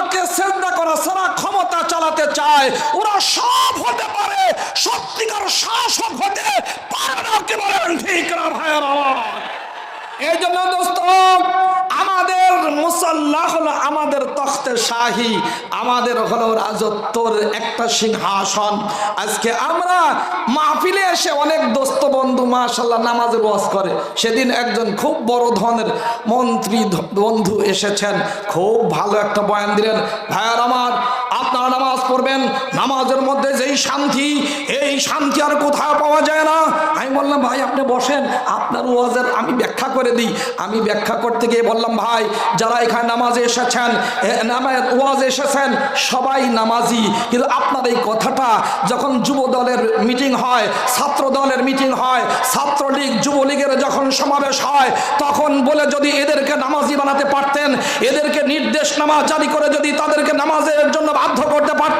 আল্লাহকে চিন্তা করা, সারা ক্ষমতা চালাতে চায়। ওরা সব হতে পারে, সত্যিকার শাসক হতে পারে না কে বলেন ঠিক না ভাইয়ের আমার এই জন্য দোস্ত আমাদের মুসল্লা হলো আমাদের তখতে শাহী, আমাদের হলো রাজত্বর একটা সিংহাসন। আজকে আমরা মাহফিলে এসে অনেক দোস্ত বন্ধু মাশাল্লাহ নামাজের ওয়াজ করে। সেদিন একজন খুব বড় ধরনের মন্ত্রী বন্ধু এসেছেন, খুব ভালো একটা বয়ান দিলেন। ভাইয়ার পড়বেন নামাজের মধ্যে যেই শান্তি, এই শান্তি আর কোথাও পাওয়া যায় না। আমি বললাম, ভাই, আপনি বসেন, আপনার ওয়াজের আমি ব্যাখ্যা করে দিই। আমি ব্যাখ্যা করতে গিয়ে বললাম, ভাই, যারা এখানে নামাজে এসেছেন ওয়াজে এসেছেন, সবাই নামাজি। কিন্তু আপনার এই কথাটা যখন যুব দলের মিটিং হয় ছাত্র দলের মিটিং হয়, ছাত্রলীগ, যুবলীগের যখন সমাবেশ হয়, তখন বলে যদি এদেরকে নামাজি বানাতে পারতেন, এদেরকে নির্দেশ নামাজ জারি করে যদি তাদেরকে নামাজের জন্য বাধ্য করতে পারতেন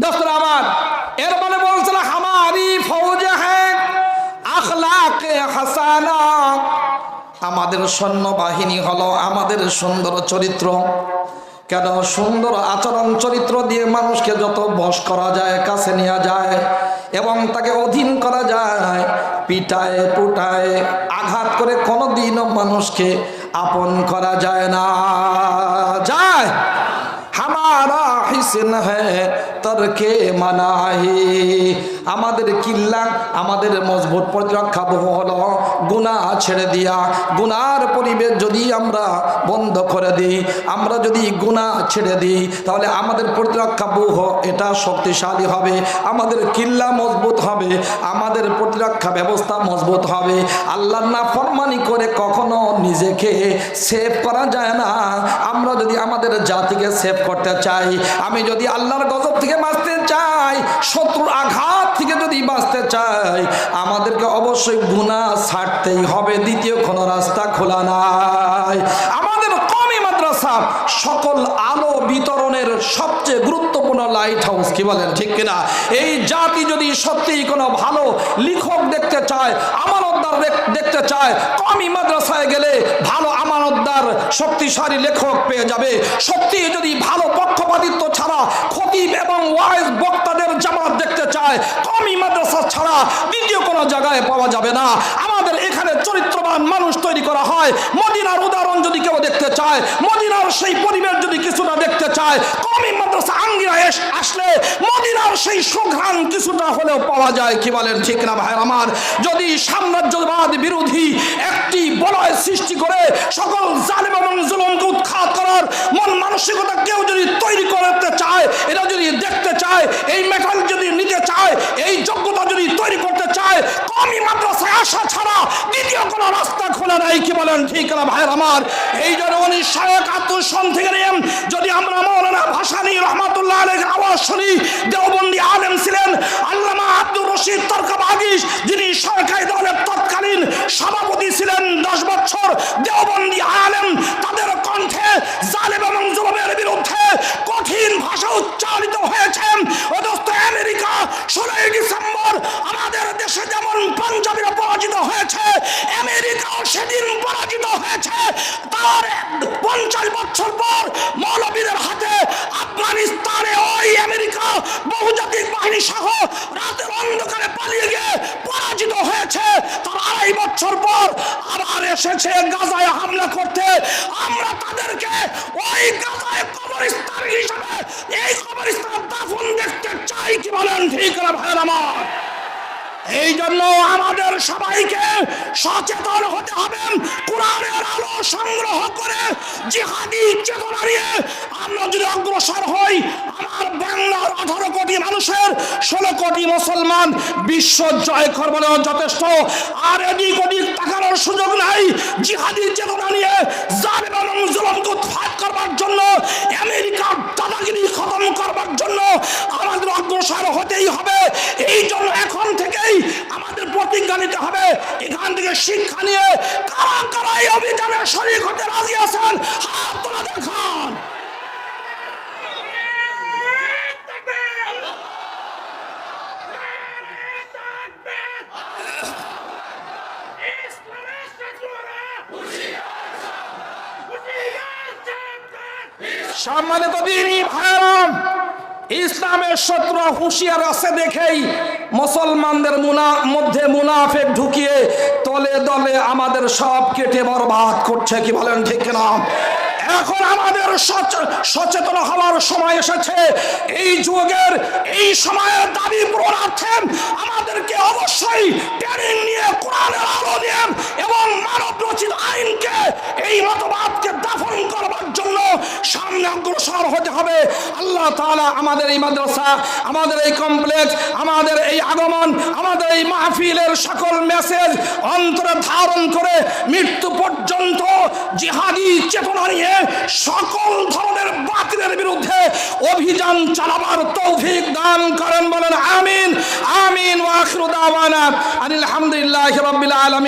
দোস্তরা আমার মানে বলছিল, হামারি আমাদের হলো আমাদের সুন্দর চরিত্র। কেন? সুন্দর আচরণ চরিত্র দিয়ে মানুষকে যত বশ করা যায়, কাছে নেওয়া যায় এবং তাকে অধীন করা যায়, পিটায়, পুটায়, আঘাত করে কোনোদিনও মানুষকে আপন করা যায় না। যায়। হিসেন হ্যাঁ তরকে মানাহি? আমাদের কিল্লা, আমাদের মজবুত প্রতিরক্ষা হলো। গুণা ছেড়ে দিয়া গুনার পরিবেশ যদি আমরা বন্ধ করে দিই, আমরা যদি গুণা ছেড়ে দিই, তাহলে আমাদের প্রতিরক্ষা বহু, এটা শক্তিশালী হবে। আমাদের কিল্লা মজবুত হবে, আমাদের প্রতিরক্ষা ব্যবস্থা মজবুত হবে। আল্লাহ না ফরমানি করে কখনো নিজেকে সেভ করা যায় না। আমরা যদি আমাদের জাতিকে সেভ করতে চাই আমি যদি আল্লাহর গজব থেকে বাঁচতে চাই, শত্রুর আঘাত থেকে যদি বাঁচতে চাই, আমাদেরকে অবশ্যই গুণা ছাড়তেই হবে। দ্বিতীয় কোনো রাস্তা খোলা নাই। আমাদের কমই মাদ্রাসা সকল আলো বিতরণের সবচেয়ে গুরুত্বপূর্ণ লাইট হাউস কি বলেন, ঠিক কিনা? এই জাতি যদি সত্যিই কোনো ভালো লিখক দেখতে চায়, আমানতদার দেখ- দেখতে চায় কমই মাদ্রাসায় গেলে ভালো আমানতদার, শক্তিশালী লেখক পেয়ে যাবে। সত্যি যদি ভালো পক্ষপাতিত্ব ছাড়া খতিব এবং ওয়াইজ বক্তাদের জামাত দেখতে চায় কমই মাদ্রাসা ছাড়া দ্বিতীয় কোনো জায়গায় পাওয়া যাবে না। আমাদের এখানে চরিত্রবান মানুষ তৈরি করা হয়। মদিনার উদাহরণ যদি কেউ দেখতে চায়, মদিনার সেই পরিবেশ যদি কিছুটা দেখতে চায় কমই মাদ্রাসা আঙ্গিরা আসলে মদিনার সেই সুঘ্রাণ কিছুটা হলেও পাওয়া যায় কি বলেন ঠিক না ভাই আমার? যদি সাম্রাজ্যবাদ বিরোধী একটি বলয় সৃষ্টি করে সকল জালিম এবং জুলুমকে উৎখাত করার মন মানসিকতা কেউ যদি তৈরি করতে চায়, এটা যদি দেখতে চায়, এই মেটাল যদি নিতে চায়, এই যোগ্যতা যদি তৈরি করতে চায় কমই মাদ্রাসায় আসা ছাড়া দ্বিতীয় কোনো রাস্তা নাই কি বলেন, ঠিক না ভাইয়ের আমার? এই জন্য উনিশশো একাত্তর সন থেকে যদি আমরা মৌলানা ভাসানি রহমাতুল্লাহ আলের আওয়াজ শুনি, দেওবন্দি আলেম ছিলেন, আল্লামা আব্দুর রশিদ তর্কবাগিস, যিনি সরকারি দলের তৎকালীন সভাপতি ছিলেন দশ বছর, দেওবন্দি আলেম তাদের কণ্ঠে জালেম এবং জুলুমের বিরুদ্ধে কঠিন ভাষা উচ্চারিত হয়েছে ও দোস্ত আমেরিকা ষোলোই ডিসেম্বর আমাদের দেশে যেমন পাঞ্জাবিরা পরাজিত হয়েছে আমেরিকাও সেদিন পরাজিত হয়েছে। তার পঞ্চাশ বছর পর মৌলবীদের হাতে আফগানিস্তানে ওই আমেরিকা বহুজাতিক বাহিনী সহ রাতের অন্ধকারে পালিয়ে গিয়ে পরাজিত হয়েছে। তার আড়াই বছর পর আবার এসেছে গাজায় হামলা করতে। আমরা তাদেরকে ওই গাজায় কবরস্থান হিসাবে, এই কবরস্থান দাফন দেখতে চাই কি বলেন? ঠিক না ভাইয়ের আমার? এই জন্য আমাদের সবাইকে সচেতন হতে হবে, কোরআনের আলো সংগ্রহ করে জিহাদি চেতনা নিয়ে আমরা যদি অগ্রসর হই, আমার বাংলার আঠারো কোটি মানুষের ষোলো কোটি মুসলমান বিশ্ব জয় করব যথেষ্ট। আর এদিক ওদিক তাকানোর সুযোগ নাই, জিহাদি চেতনা নিয়ে জালিম এবং জুলুমকে করবার জন্য আমেরিকার দাদাগিরি খতম শিক্ষা নিয়ে কারা কারা এই অভিযানে শরীর হতে রাজি আছেন? হাত তোলা দেখান। সম্মানিত দিনই ভাইরাম, ইসলামের শত্রু হুঁশিয়ার আছে দেখেই মুসলমানদের মুনা, মধ্যে মুনাফেক ঢুকিয়ে তলে দলে আমাদের সব কেটে বরবাদ করছে কি বলেন ঠিক না এখন আমাদের সচ- সচেতন হওয়ার সময় এসেছে। এই যুগের, এই সময়ের দাবি পূরণার্থে আমাদেরকে অবশ্যই ট্রেনিং নিয়ে, কোরআনের আলো নিয়ে এবং মানব রচিত আইনকে, এই মতবাদকে দাফন জন্য সামনে অগ্রসর হতে হবে। আল্লাহ তাআলা আমাদের এই মাদ্রাসা, আমাদের এই কমপ্লেক্স আমাদের এই আগমন, আমাদের এই মাহফিলের সকল মেসেজ অন্তরে ধারণ করে মৃত্যু পর্যন্ত জিহাদি চেতনা নিয়ে সকল ধরনের বাতিলের বিরুদ্ধে অভিযান চালাবার তৌফিক দান করেন বলেন, আমিন আমিন, ওয়া আখিরু আনিল হামদুলিল্লাহি রাব্বিল আলামিন।